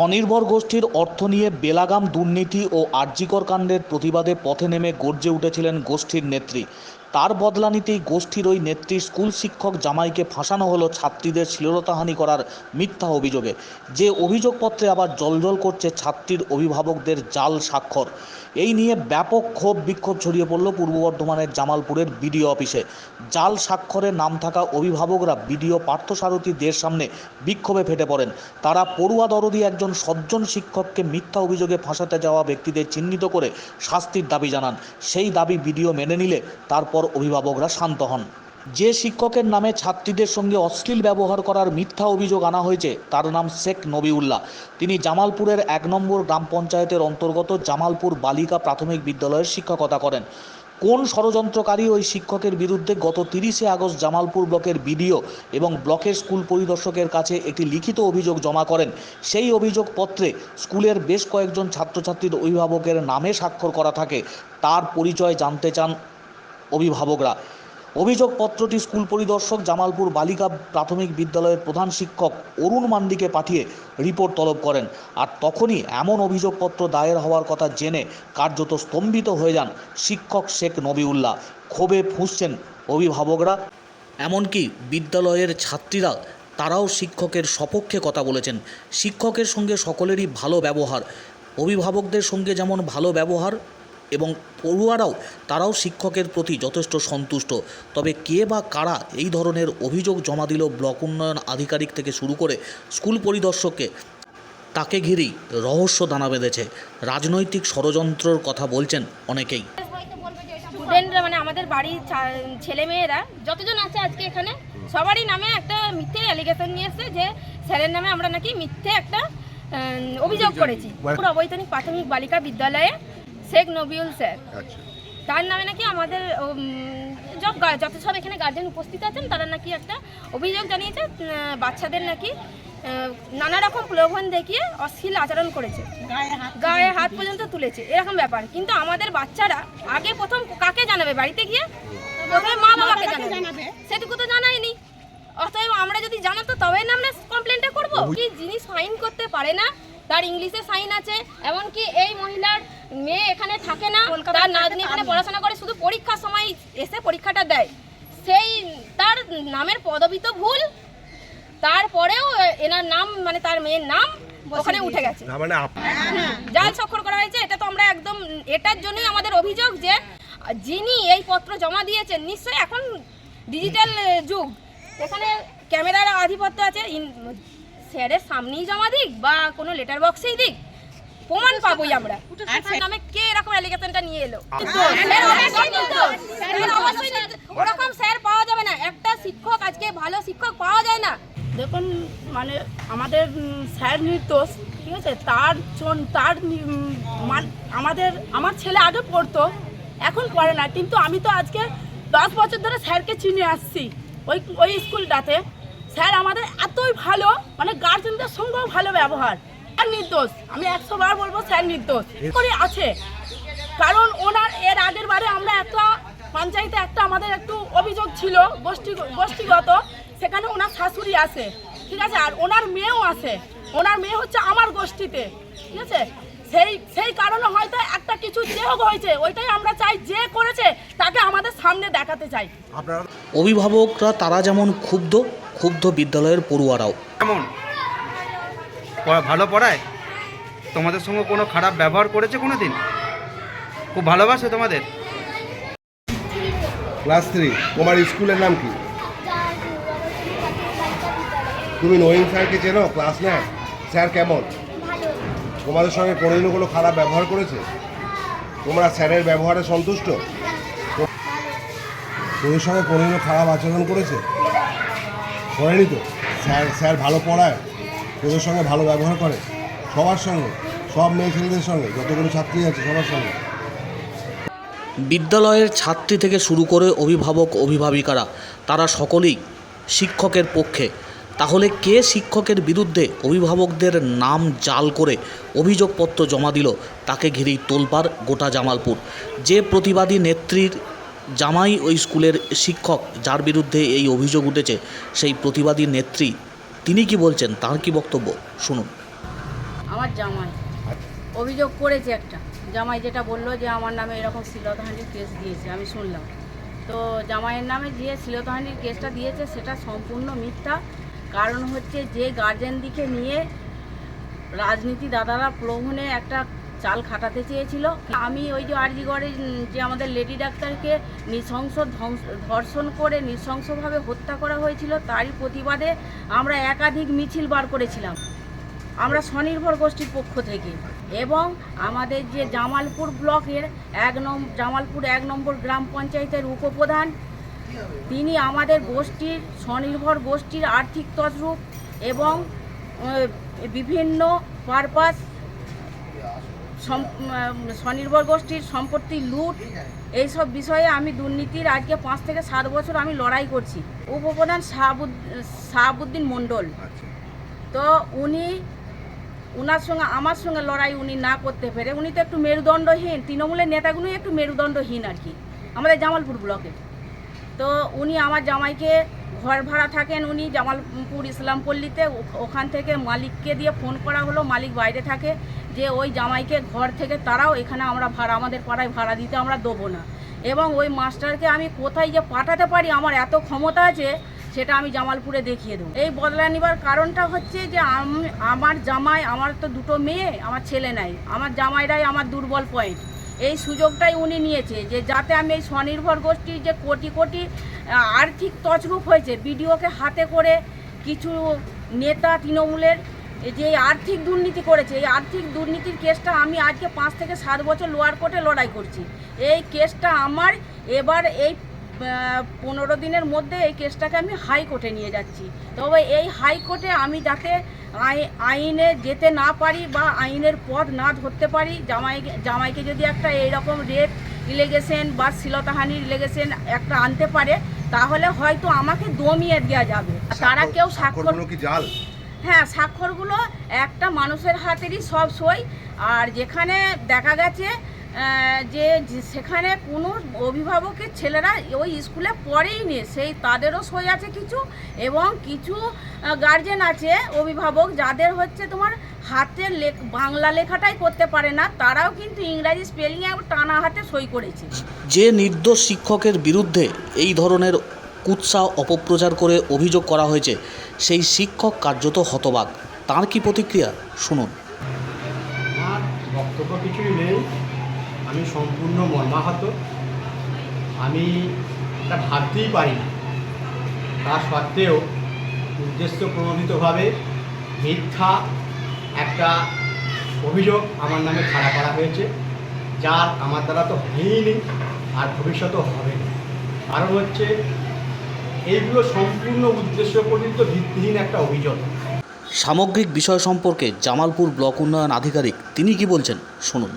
স্বনির্ভর গোষ্ঠীর অর্থ নিয়ে বেলাগাম দুর্নীতি ও আর্যিকর কাণ্ডের প্রতিবাদে পথে নেমে গর্জে উঠেছিলেন গোষ্ঠীর নেত্রী। তার বদলা নিতেই গোষ্ঠীর ওই নেত্রী স্কুল শিক্ষক জামাইকে ফাঁসানো হলো ছাত্রীদের শ্লীলতাহানি করার মিথ্যা অভিযোগে। যে অভিযোগপত্রে আবার জলজল করছে ছাত্রীর অভিভাবকদের জাল স্বাক্ষর। এই নিয়ে ব্যাপক ক্ষোভ বিক্ষোভ ছড়িয়ে পড়ল পূর্ব বর্ধমানের জামালপুরের বিডিও অফিসে। জাল স্বাক্ষরে নাম থাকা অভিভাবকরা বিডিও পার্থসারথী দের সামনে বিক্ষোভে ফেটে পড়েন। তারা পড়ুয়া দরদি একজন সজ্জন শিক্ষককে মিথ্যা অভিযোগে ফাঁসাতে যাওয়া ব্যক্তিদের চিহ্নিত করে শাস্তির দাবি জানান। সেই দাবি বিডিও মেনে নিলে তারপর অভিভাবকরা শান্ত হন। যে শিক্ষকের নামে ছাত্রীদের সঙ্গে অশ্লীল ব্যবহার করার মিথ্যা অভিযোগ আনা হয়েছে, তার নাম শেখ নবিউল্লাহ। তিনি জামালপুরের এক নম্বর গ্রাম পঞ্চায়েতের অন্তর্গত জামালপুর বালিকা প্রাথমিক বিদ্যালয়ের শিক্ষকতা করেন। কোন ষড়যন্ত্রকারী ওই শিক্ষকের বিরুদ্ধে গত তিরিশে আগস্ট জামালপুর ব্লকের বিডিও এবং ব্লকের স্কুল পরিদর্শকের কাছে একটি লিখিত অভিযোগ জমা করেন, সেই অভিযোগপত্রে স্কুলের বেশ কয়েকজন ছাত্রছাত্রীর অভিভাবকের নামে স্বাক্ষর করা থাকে। তার পরিচয় জানতে চান অভিভাবকরা। অভিযোগপত্রটি স্কুল পরিদর্শক জামালপুর বালিকা প্রাথমিক বিদ্যালয়ের প্রধান শিক্ষক অরুণ মান্ডিকে পাঠিয়ে রিপোর্ট তলব করেন। আর তখনই এমন অভিযোগপত্র দায়ের হওয়ার কথা জেনে কার্যত স্তম্ভিত হয়ে যান শিক্ষক শেখ নবিউল্লাহ। ক্ষোভে ফুঁসছেন অভিভাবকরা। এমনকি বিদ্যালয়ের ছাত্রীরা তারাও শিক্ষকের সপক্ষে কথা বলেছেন। শিক্ষকের সঙ্গে সকলেরই ভালো ব্যবহার। অভিভাবকদের সঙ্গে যেমন ভালো ব্যবহার এবং পড়ুয়ারাও তারাও শিক্ষকের প্রতি যথেষ্ট সন্তুষ্ট। তবে কে বা কারা এই ধরনের অভিযোগ জমা দিল ব্লক উন্নয়ন আধিকারিক থেকে শুরু করে স্কুল পরিদর্শককে তাকে ঘিরেই রহস্য দানা বেঁধেছে। রাজনৈতিক ষড়যন্ত্রর কথা বলছেন অনেকেই। স্টুডেন্টরা মানে আমাদের বাড়ির ছেলে মেয়েরা যতজন আছে আজকে এখানে সবারই নামে একটা মিথ্যে অ্যালিগেশন নিয়ে এসছে যে স্যারের নামে আমরা নাকি মিথ্যে একটা অভিযোগ করেছি। পুরো অবৈতনিক প্রাথমিক বালিকা বিদ্যালয়ে শেখ নবিউল স্যার। আচ্ছা। তার নামে নাকি আমাদের সব যত সব এখানে গার্জেন উপস্থিত আছেন তারা নাকি একটা অভিযোগ জানিয়েছে বাচ্চাদের নাকি নানা রকম প্রলোভন দেখিয়ে অশ্লীল আচরণ করেছে। গায়ে হাত পর্যন্ত তুলেছে। এরকম ব্যাপার। কিন্তু আমাদের বাচ্চারা আগে প্রথম কাকে জানাবে? বাড়িতে গিয়ে? প্রথমে মা বাবাকে জানাবে। সেটুকু তো জানাইনি অতএব আমরা যদি জানাতো তবে না আমরা কমপ্লেনটা করব। কি জিনিস ফাইন করতে পারে না? তার ইংলিশে সাইন আছে এমনকি এই মহিলার মেয়ে এখানে থাকে না তার নাতনি এখানে পড়াশোনা করে শুধু পরীক্ষার সময় এসে পরীক্ষাটা দেয়। সেই তার নামের পদবি তো ভুল তারপরেও এনার নাম মানে তার মেয়ের নাম ওখানে উঠে গেছে। মানে জাল স্বাক্ষর করা হয়েছে এটা তো আমরা একদম এটার জন্যই আমাদের অভিযোগ যে যিনি এই পত্র জমা দিয়েছেন নিশ্চয়ই এখন ডিজিটাল যুগ। এখানে ক্যামেরার আধিপত্য আছে ইন- স্যারের সামনেই জমা দিক বা কোনো লেটার বক্সেই দিক? প্রমাণ পাবোই আমরা। নামে কে এরকম অ্যালিগেশনটা নিয়ে এলো। ওরকম স্যার পাওয়া যাবে না। একটা শিক্ষক আজকে ভালো শিক্ষক পাওয়া যায় না। দেখুন মানে আমাদের স্যার নির্দোষ ঠিক আছে? তার জন- তার মান- আমাদের আমার ছেলে আগে পড়তো এখন পড়ে না। কিন্তু আমি তো আজকে দশ বছর ধরে স্যারকে চিনে আসছি ওই ওই স্কুলটাতে। স্যার আমাদের এতই ভালো মানে গার্জেনদের সঙ্গেও ভালো ব্যবহার। স্যার নির্দোষ। আমি একশো বার বলব স্যার নির্দোষ। করে আছে। কারণ ওনার এর আগের বারে আমরা একটা পঞ্চায়েতে একটা আমাদের একটু অভিযোগ ছিল গোষ্ঠী গোষ্ঠীগত। সেখানে ওনার শাশুড়ি আছে ঠিক আছে? আর ওনার মেয়েও আছে। ওনার মেয়ে হচ্ছে আমার গোষ্ঠীতে ঠিক আছে? সেই সেই কারণে হয়তো একটা কিছু যে হোক হয়েছে ওইটাই আমরা চাই যে করেছে তাকে আমাদের সামনে দেখাতে চাই। অভিভাবকরা তারা যেমন ক্ষুব্ধ ক্ষুব্ধ বিদ্যালয়ের পড়ুয়ারাও। কেমন? পড়া- ভালো পড়ায়? তোমাদের সঙ্গে কোনো খারাপ ব্যবহার করেছে কোনো দিন খুব ভালোবাসে তোমাদের? ক্লাস থ্রি তোমার স্কুলের নাম কি? তুমি নয়িন স্যারকে চেনো? ক্লাস নেয় স্যার কেমন? তোমাদের সঙ্গে কোনোদিনও কোনো খারাপ ব্যবহার করেছে? তোমরা স্যারের ব্যবহারে সন্তুষ্ট? তোদের সঙ্গে কোনোদিনও খারাপ আচরণ করেছে? করেনি তো। স্যার স্যার ভালো পড়ায় তোদের সঙ্গে ভালো ব্যবহার করে। সবার সঙ্গে, সব মেয়ে ছেলেদের সঙ্গে, যতগুলো ছাত্রী আছে সবার সঙ্গে। বিদ্যালয়ের ছাত্রী থেকে শুরু করে অভিভাবক, অভিভাবিকারা, তারা সকলেই শিক্ষকের পক্ষে। তাহলে কে শিক্ষকের বিরুদ্ধে অভিভাবকদের নাম জাল করে অভিযোগপত্র জমা দিল, তাকে ঘিরেই তোলপাড়, গোটা জামালপুর। যে প্রতিবাদী নেত্রীর জামাই ওই স্কুলের শিক্ষক যার বিরুদ্ধে এই অভিযোগ উঠেছে, সেই প্রতিবাদী নেত্রী, তিনি কি বলছেন, তার কি বক্তব্য? শুনুন। আমার জামাই। অভিযোগ করেছে একটা। জামাই যেটা বলল যে আমার নামে এরকম শ্লীলতাহানির কেস দিয়েছে, আমি শুনলাম। তো জামাইয়ের নামে যে শ্লীলতাহানির কেসটা দিয়েছে, সেটা সম্পূর্ণ মিথ্যা। কারণ হচ্ছে যে গার্জেন দিকে নিয়ে রাজনীতি দাদারা প্রলোভনে একটা চাল খাটাতে চেয়েছিল। আমি ওই যে আরজিগড়ে যে আমাদের লেডি ডাক্তারকে নৃশংস ধর্ষণ করে নৃশংসভাবে হত্যা করা হয়েছিল, তারই প্রতিবাদে আমরা একাধিক মিছিল বার করেছিলাম। আমরা স্বনির্ভর গোষ্ঠীর পক্ষ থেকে। এবং আমাদের যে জামালপুর ব্লকের এক নম, জামালপুর এক নম্বর গ্রাম পঞ্চায়েতের উপপ্রধান, তিনি আমাদের গোষ্ঠীর, স্বনির্ভর গোষ্ঠীর আর্থিক তছরূপ এবং বিভিন্ন পারপাস স্বনির্ভর গোষ্ঠীর সম্পত্তি লুট এইসব বিষয়ে আমি দুর্নীতির আজকে পাঁচ থেকে সাত বছর আমি লড়াই করছি। উপপ্রধান শাহাবুদ শাহাবুদ্দিন মণ্ডল। আচ্ছা। তো উনি উনার সঙ্গে আমার সঙ্গে লড়াই উনি না করতে পেরে উনি তো একটু মেরুদণ্ডহীন তৃণমূলের নেতাগুলোই একটু মেরুদণ্ডহীন আর কি। আমাদের জামালপুর ব্লকে। তো উনি আমার জামাইকে ঘর ভাড়া থাকেন উনি জামালপুর ইসলামপল্লীতে। ওখান থেকে মালিককে দিয়ে ফোন করা হলো, মালিক বাইরে থাকে যে ওই জামাইকে ঘর থেকে তারাও এখানে আমরা ভাড়া, আমাদের পাড়ায় ভাড়া দিতে আমরা দেবো না। এবং ওই মাস্টারকে আমি কোথায় যে পাঠাতে পারি, আমার এত ক্ষমতা আছে, সেটা আমি জামালপুরে দেখিয়ে দেবো। এই বদলা নেবার কারণটা হচ্ছে যে আম- আমার জামাই, আমার তো দুটো মেয়ে, আমার ছেলে নাই। আমার জামাইরাই আমার দুর্বল পয়েন্ট এই সুযোগটাই উনি নিয়েছে যে যাতে আমি এই স্বনির্ভর গোষ্ঠীর যে কোটি কোটি আর্থিক তছরূপ হয়েছে, বিডিওকে হাতে করে কিছু নেতা তৃণমূলের যে আর্থিক দুর্নীতি করেছে, এই আর্থিক দুর্নীতির কেসটা আমি আজকে পাঁচ থেকে সাত বছর লোয়ার কোর্টে লড়াই করছি। এই কেসটা আমার, এবার এই পনেরো দিনের মধ্যে এই কেসটাকে আমি হাইকোর্টে নিয়ে যাচ্ছি। তবে এই হাইকোর্টে আমি যাতে আই- আইনে যেতে না পারি বা আইনের পথ না ধরতে পারি জামাই জামাইকে যদি একটা এইরকম রেপ ইলেগেশন বা শ্লীলতাহানির ইলেগেশন একটা আনতে পারে তাহলে হয়তো আমাকে দমিয়ে দেওয়া যাবে। তারা কেউ স্বাক্ষর জাল? হ্যাঁ স্বাক্ষরগুলো একটা মানুষের হাতেরই সব সই। আর যেখানে দেখা গেছে যে সেখানে কোনো অভিভাবকের ছেলেরা ওই স্কুলে পড়েই নি সেই তাদেরও সই আছে কিছু এবং কিছু গার্জেন আছে অভিভাবক যাদের হচ্ছে তোমার হাতের লেখ বাংলা লেখাটাই করতে পারে না তারাও কিন্তু ইংরাজি স্পেলিংয়ে টানা হাতে সই করেছে। যে নির্দোষ শিক্ষকের বিরুদ্ধে এই ধরনের কুৎসা অপপ্রচার করে অভিযোগ করা হয়েছে সেই শিক্ষক কার্যত হতবাক। তার কি প্রতিক্রিয়া? শুনুন। বক্তব্য কিছুই নেই। আমি সম্পূর্ণ মর্মাহত। আমি এটা ভাবতেই পারি না তা সত্ত্বেও উদ্দেশ্য প্রণোদিতভাবে মিথ্যা একটা অভিযোগ আমার নামে খাড়া করা হয়েছে, যার আমার দ্বারা তো হয়ইনি আর ভবিষ্যতেও হবে না। কারণ হচ্ছে এইগুলো সম্পূর্ণ উদ্দেশ্য পরিচিত ভিত্তিহীন একটা অভিযোগ। সামগ্রিক বিষয় সম্পর্কে জামালপুর ব্লক উন্নয়ন আধিকারিক তিনি কি বলছেন, শুনুন।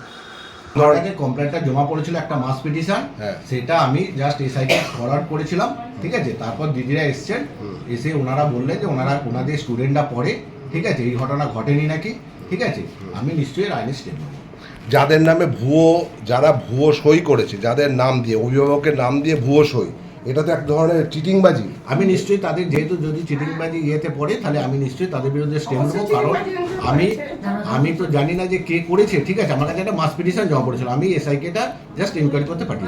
কাছে কমপ্লেনটা জমা পড়েছিল একটা মাস পিটিশন হ্যাঁ। সেটা আমি জাস্ট এসআইকে ফরওয়ার্ড করেছিলাম ঠিক আছে? তারপর দিদিরা এসছেন এসে ওনারা বললেন যে ওনারা ওনাদের স্টুডেন্টরা পড়ে ঠিক আছে? এই ঘটনা ঘটেনি নাকি? ঠিক আছে? আমি নিশ্চয়ই আইনের স্টেপ যাদের নামে ভুয়ো যারা ভুয়ো সই করেছে যাদের নাম দিয়ে অভিভাবকের নাম দিয়ে ভুয়ো সই এটা তো এক ধরনের চিটিংবাজি। আমি নিশ্চয়ই তাদের যেহেতু যদি চিটিংবাজি ইয়েতে পড়ে তাহলে আমি নিশ্চয়ই তাদের বিরুদ্ধে স্টেপ নেব। কারণ আমি আমি তো জানি না যে কে করেছে। ঠিক আছে আমার কাছে একটা মাস পিটিশন জমা পড়েছিল। আমি এসআইকেটা জাস্ট ইনকোয়ারি করতে পারি